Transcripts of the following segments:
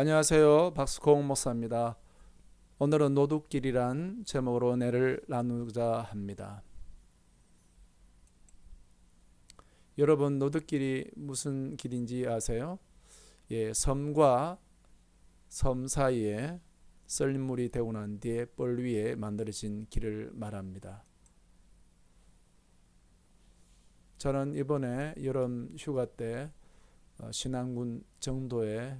안녕하세요. 박수콩 목사입니다. 오늘은 노두길이란 제목으로 내를 나누자 합니다. 여러분 노두길이 무슨 길인지 아세요? 예, 섬과 섬 사이에 썰물이 되고 난 뒤에 뻘 위에 만들어진 길을 말합니다. 저는 이번에 여름 휴가 때 어, 신안군 정도에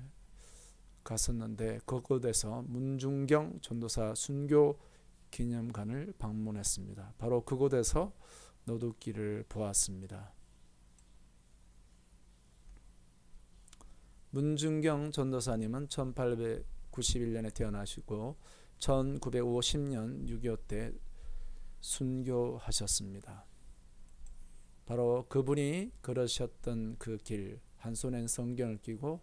갔었는데 그곳에서 문중경 전도사 순교 기념관을 방문했습니다. 바로 그곳에서 노두길을 보았습니다. 문중경 전도사님은 1891년에 태어나시고 1950년 6.25 때 순교하셨습니다. 바로 그분이 걸으셨던 그 길, 한 손엔 성경을 끼고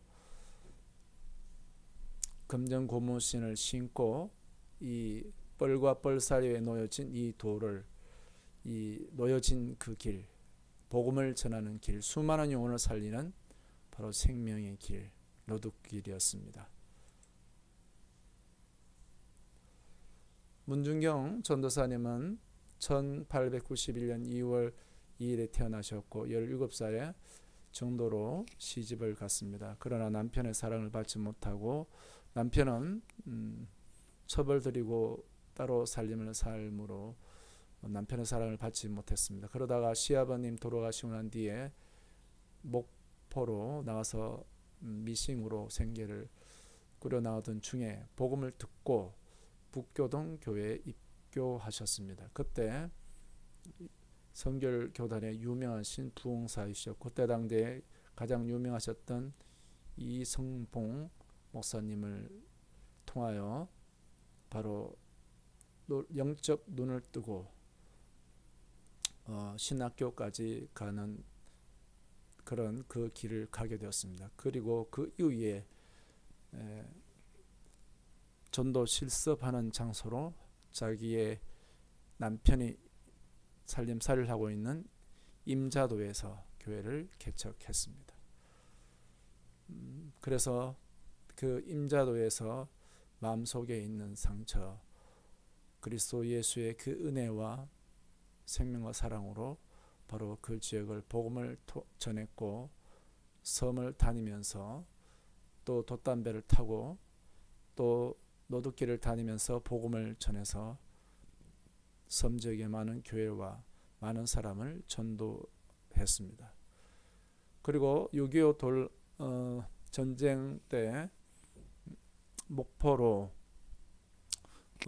금전 고무신을 신고 이 뻘과 뻘 사이에 놓여진 이 돌을 이 놓여진 그 길, 복음을 전하는 길, 수많은 영혼을 살리는 바로 생명의 길, 노둑길이었습니다. 문중경 전도사님은 1891년 2월 2일에 태어나셨고 17살에 정도로 시집을 갔습니다. 그러나 남편의 사랑을 받지 못하고 남편은 음, 처벌드리고 따로 살림을 삶으로 남편의 사랑을 받지 못했습니다. 그러다가 시아버님 돌아가시고 난 뒤에 목포로 나와서 음, 미싱으로 생계를 꾸려 나오던 중에 복음을 듣고 북교동 교회에 입교하셨습니다. 그때 성결 교단의 유명하신 부흥사이셨고 그때 당대에 가장 유명하셨던 이성봉 목사님을 통하여 바로 영적 눈을 뜨고 어, 신학교까지 가는 그런 그 길을 가게 되었습니다. 그리고 그 이후에 에, 전도 실습하는 장소로 자기의 남편이 살림살이를 하고 있는 임자도에서 교회를 개척했습니다. 음, 그래서 그 임자도에서 마음속에 있는 상처, 그리스도 예수의 그 은혜와 생명과 사랑으로 바로 그 지역을 복음을 전했고 섬을 다니면서 또 돛담배를 타고 또 노두길을 다니면서 복음을 전해서 섬 지역의 많은 교회와 많은 사람을 전도했습니다. 그리고 6.25 어, 전쟁 때 목포로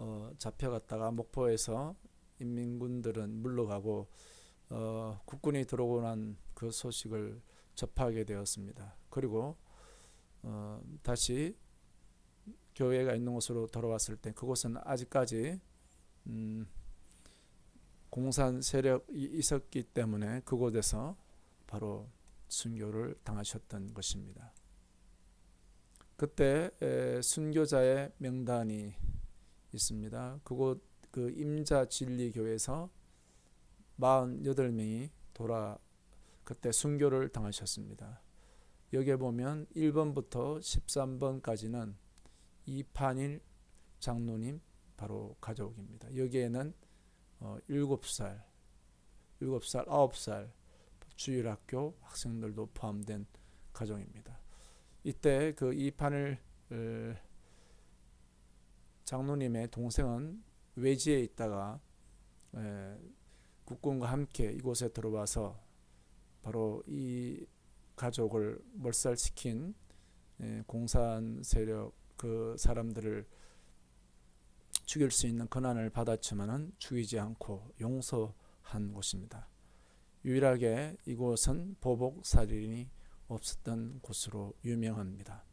어, 잡혀갔다가 목포에서 인민군들은 물러가고 어, 국군이 들어오고 난 그 소식을 접하게 되었습니다. 그리고 어, 다시 교회가 있는 곳으로 돌아왔을 때 그곳은 아직까지 음, 공산 세력이 있었기 때문에 그곳에서 바로 순교를 당하셨던 것입니다. 그때 순교자의 명단이 있습니다. 그곳 그 임자 진리 교회에서 48명이 돌아 그때 순교를 당하셨습니다. 여기에 보면 1번부터 13번까지는 이판일 장로님 바로 가족입니다. 여기에는 어, 7살, 7살, 9살 주일학교 학생들도 포함된 가정입니다. 이때 그 이 판을 어, 장로님의 동생은 외지에 있다가 국군과 함께 이곳에 들어와서 바로 이 가족을 몰살시킨 공산 세력 그 사람들을 죽일 수 있는 권한을 받았지만은 죽이지 않고 용서한 곳입니다. 유일하게 이곳은 보복 살인이 없었던 곳으로 유명합니다.